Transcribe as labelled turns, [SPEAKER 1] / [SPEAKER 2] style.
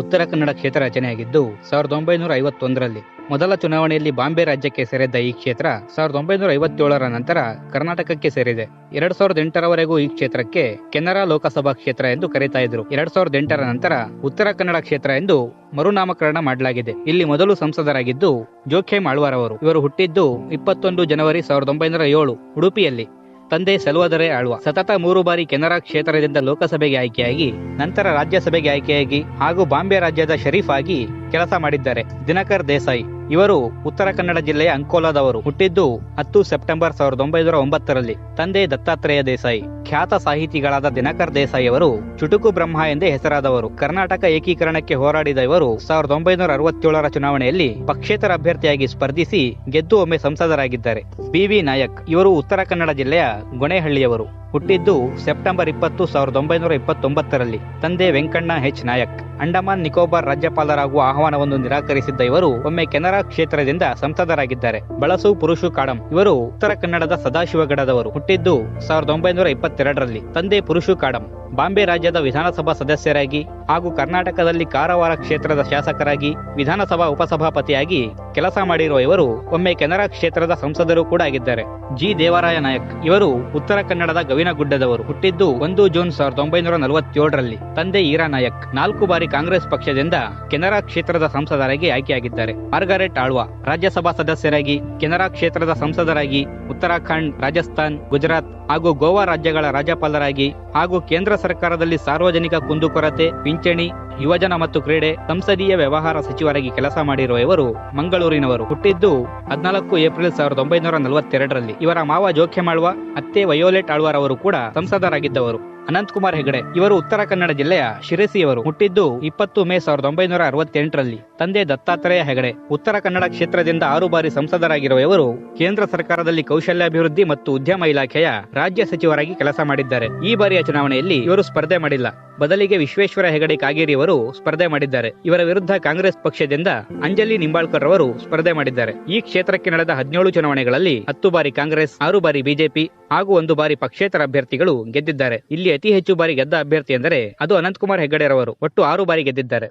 [SPEAKER 1] ಉತ್ತರ ಕನ್ನಡ ಕ್ಷೇತ್ರ ರಚನೆಯಾಗಿದ್ದು ಸಾವಿರದ ಒಂಬೈನೂರ ಐವತ್ತೊಂದರಲ್ಲಿ ಮೊದಲ ಚುನಾವಣೆಯಲ್ಲಿ ಬಾಂಬೆ ರಾಜ್ಯಕ್ಕೆ ಸೇರಿದ್ದ ಈ ಕ್ಷೇತ್ರ ಸಾವಿರದ ಒಂಬೈನೂರ ಐವತ್ತೇಳರ ನಂತರ ಕರ್ನಾಟಕಕ್ಕೆ ಸೇರಿದೆ. ಎರಡ್ ಸಾವಿರದ ಎಂಟರವರೆಗೂ ಈ ಕ್ಷೇತ್ರಕ್ಕೆ ಕೆನರಾ ಲೋಕಸಭಾ ಕ್ಷೇತ್ರ ಎಂದು ಕರೀತಾ ಇದ್ರು. ಎರಡ್ ಸಾವಿರದ ಎಂಟರ ನಂತರ ಉತ್ತರ ಕನ್ನಡ ಕ್ಷೇತ್ರ ಎಂದು ಮರುನಾಮಕರಣ ಮಾಡಲಾಗಿದೆ. ಇಲ್ಲಿ ಮೊದಲು ಸಂಸದರಾಗಿದ್ದು ಜೋಖೇಮ್ ಆಳ್ವಾರ್ ಅವರು ಇವರು ಹುಟ್ಟಿದ್ದು ಇಪ್ಪತ್ತೊಂದು ಜನವರಿ ಸಾವಿರದ ಒಂಬೈನೂರ ಏಳು ಉಡುಪಿಯಲ್ಲಿ. ತಂದೆ ಸಲುವದರೆ ಆಳ್ವ. ಸತತ ಮೂರು ಬಾರಿ ಕೆನರಾ ಕ್ಷೇತ್ರದಿಂದ ಲೋಕಸಭೆಗೆ ಆಯ್ಕೆಯಾಗಿ, ನಂತರ ರಾಜ್ಯಸಭೆಗೆ ಆಯ್ಕೆಯಾಗಿ ಹಾಗೂ ಬಾಂಬೆ ರಾಜ್ಯದ ಶರೀಫ್ ಆಗಿ ಕೆಲಸ ಮಾಡಿದ್ದಾರೆ. ದಿನಕರ್ ದೇಸಾಯಿ. ಇವರು ಉತ್ತರ ಕನ್ನಡ ಜಿಲ್ಲೆಯ ಅಂಕೋಲಾದವರು. ಹುಟ್ಟಿದ್ದು ಹತ್ತು ಸೆಪ್ಟೆಂಬರ್ ಸಾವಿರದ ಒಂಬೈನೂರ ಒಂಬತ್ತರಲ್ಲಿ. ತಂದೆ ದತ್ತಾತ್ರೇಯ ದೇಸಾಯಿ. ಖ್ಯಾತ ಸಾಹಿತಿಗಳಾದ ದಿನಕರ್ ದೇಸಾಯಿ ಅವರು ಚುಟುಕು ಬ್ರಹ್ಮ ಎಂದೇ ಹೆಸರಾದವರು. ಕರ್ನಾಟಕ ಏಕೀಕರಣಕ್ಕೆ ಹೋರಾಡಿದ ಇವರು ಸಾವಿರದ ಒಂಬೈನೂರ ಅರವತ್ತೇಳರ ಚುನಾವಣೆಯಲ್ಲಿ ಪಕ್ಷೇತರ ಅಭ್ಯರ್ಥಿಯಾಗಿ ಸ್ಪರ್ಧಿಸಿ ಗೆದ್ದು ಒಮ್ಮೆ ಸಂಸದರಾಗಿದ್ದಾರೆ. B V Nayak. ಇವರು ಉತ್ತರ ಕನ್ನಡ ಜಿಲ್ಲೆಯ ಗೊಣೆಹಳ್ಳಿಯವರು. ಹುಟ್ಟಿದ್ದು ಸೆಪ್ಟೆಂಬರ್ ಇಪ್ಪತ್ತು ಸಾವಿರದ ಒಂಬೈನೂರ ಇಪ್ಪತ್ತೊಂಬತ್ತರಲ್ಲಿ. ತಂದೆ ವೆಂಕಣ್ಣ ಎಚ್. ನಾಯಕ್. ಅಂಡಮಾನ್ ನಿಕೋಬಾರ್ ರಾಜ್ಯಪಾಲರಾಗುವ ಆಹ್ವಾನವನ್ನು ನಿರಾಕರಿಸಿದ್ದ ಇವರು ಒಮ್ಮೆ ಕೆನರಾ ಕ್ಷೇತ್ರದಿಂದ ಸಂಸದರಾಗಿದ್ದಾರೆ. ಬಳಸು ಪುರುಷು ಕಾಡಂ. ಇವರು ಉತ್ತರ ಕನ್ನಡದ ಸದಾಶಿವಗಡದವರು. ಹುಟ್ಟಿದ್ದು ಸಾವಿರದ ಒಂಬೈನೂರ ಇಪ್ಪತ್ತೆರಡರಲ್ಲಿ. ತಂದೆ ಪುರುಷು ಕಾಡಂ. ಬಾಂಬೆ ರಾಜ್ಯದ ವಿಧಾನಸಭಾ ಸದಸ್ಯರಾಗಿ ಹಾಗೂ ಕರ್ನಾಟಕದಲ್ಲಿ ಕಾರವಾರ ಕ್ಷೇತ್ರದ ಶಾಸಕರಾಗಿ, ವಿಧಾನಸಭಾ ಉಪಸಭಾಪತಿಯಾಗಿ ಕೆಲಸ ಮಾಡಿರುವ ಇವರು, ಒಮ್ಮೆ ಕೆನರಾ ಕ್ಷೇತ್ರದ ಸಂಸದರು ಕೂಡ ಆಗಿದ್ದಾರೆ. ಜಿ. ದೇವರಾಯ ನಾಯಕ್ ಇವರು ಉತ್ತರ ಕನ್ನಡದ ಗವಿನಗುಡ್ಡದವರು. ಹುಟ್ಟಿದ್ದು ಒಂದು ಜೂನ್ ಸಾವಿರದ ಒಂಬೈನೂರ ನಲವತ್ತೇಳರಲ್ಲಿ. ತಂದೆ ಈರಾ ನಾಯಕ್ ನಾಲ್ಕು ಬಾರಿ ಕಾಂಗ್ರೆಸ್ ಪಕ್ಷದಿಂದ ಕೆನರಾ ಕ್ಷೇತ್ರದ ಸಂಸದರಾಗಿ ಆಯ್ಕೆಯಾಗಿದ್ದಾರೆ. ಮಾರ್ಗರೆಟ್ ಆಳ್ವಾ ರಾಜ್ಯಸಭಾ ಸದಸ್ಯರಾಗಿ, ಕೆನರಾ ಕ್ಷೇತ್ರದ ಸಂಸದರಾಗಿ, ಉತ್ತರಾಖಂಡ್, ರಾಜಸ್ಥಾನ್, ಗುಜರಾತ್ ಹಾಗೂ ಗೋವಾ ರಾಜ್ಯಗಳ ರಾಜ್ಯಪಾಲರಾಗಿ ಹಾಗೂ ಕೇಂದ್ರ ಸರ್ಕಾರದಲ್ಲಿ ಸಾರ್ವಜನಿಕ ಕುಂದುಕೊರತೆ, ಪಿಂಚಣಿ, ಯುವಜನ ಮತ್ತು ಕ್ರೀಡೆ, ಸಂಸದೀಯ ವ್ಯವಹಾರ ಸಚಿವರಾಗಿ ಕೆಲಸ ಮಾಡಿರುವ ಇವರು ಮಂಗಳೂರಿನವರು. ಹುಟ್ಟಿದ್ದು ಹದಿನಾಲ್ಕು ಏಪ್ರಿಲ್ ಸಾವಿರದ ಒಂಬೈನೂರ ನಲವತ್ತೆರಡರಲ್ಲಿ. ಇವರ ಮಾವ ಜೋಖ್ಯಮಾಳ್ವ, ಅತ್ತೆ ವಯೋಲೆಟ್ ಆಳ್ವಾರ್ ಅವರು ಕೂಡ ಸಂಸದರಾಗಿದ್ದವರು. ಅನಂತಕುಮಾರ್ ಹೆಗಡೆ, ಇವರು ಉತ್ತರ ಕನ್ನಡ ಜಿಲ್ಲೆಯ ಶಿರಸಿಯವರು. ಹುಟ್ಟಿದ್ದು ಇಪ್ಪತ್ತು ಮೇ ಸಾವಿರದ ಒಂಬೈನೂರ ಅರವತ್ತೆಂಟರಲ್ಲಿ. ತಂದೆ ದತ್ತಾತ್ರೇಯ ಹೆಗಡೆ, ಉತ್ತರ ಕನ್ನಡ ಕ್ಷೇತ್ರದಿಂದ ಆರು ಬಾರಿ ಸಂಸದರಾಗಿರುವ ಇವರು ಕೇಂದ್ರ ಸರ್ಕಾರದಲ್ಲಿ ಕೌಶಲ್ಯಾಭಿವೃದ್ಧಿ ಮತ್ತು ಉದ್ಯಮ ಇಲಾಖೆಯ ರಾಜ್ಯ ಸಚಿವರಾಗಿ ಕೆಲಸ ಮಾಡಿದ್ದಾರೆ. ಈ ಬಾರಿಯ ಚುನಾವಣೆಯಲ್ಲಿ ಇವರು ಸ್ಪರ್ಧೆ ಮಾಡಿಲ್ಲ. ಬದಲಿಗೆ ವಿಶ್ವೇಶ್ವರ ಹೆಗಡೆ ಕಾಗೇರಿ ಅವರು ಸ್ಪರ್ಧೆ ಮಾಡಿದ್ದಾರೆ. ಇವರ ವಿರುದ್ಧ ಕಾಂಗ್ರೆಸ್ ಪಕ್ಷದಿಂದ ಅಂಜಲಿ ನಿಂಬಾಳ್ಕರ್ ಅವರು ಸ್ಪರ್ಧೆ ಮಾಡಿದ್ದಾರೆ. ಈ ಕ್ಷೇತ್ರಕ್ಕೆ ನಡೆದ ಹದಿನೇಳು ಚುನಾವಣೆಗಳಲ್ಲಿ ಹತ್ತು ಬಾರಿ ಕಾಂಗ್ರೆಸ್, ಆರು ಬಾರಿ ಬಿಜೆಪಿ ಹಾಗೂ ಒಂದು ಬಾರಿ ಪಕ್ಷೇತರ ಅಭ್ಯರ್ಥಿಗಳು ಗೆದ್ದಿದ್ದಾರೆ. ಇಲ್ಲಿ ಅತಿ ಹೆಚ್ಚು ಬಾರಿ ಗೆದ್ದ ಅಭ್ಯರ್ಥಿ ಎಂದರೆ ಅದು ಅನಂತಕುಮಾರ್ ಹೆಗಡೆರವರು ಒಟ್ಟು ಆರು ಬಾರಿ ಗೆದ್ದಿದ್ದಾರೆ.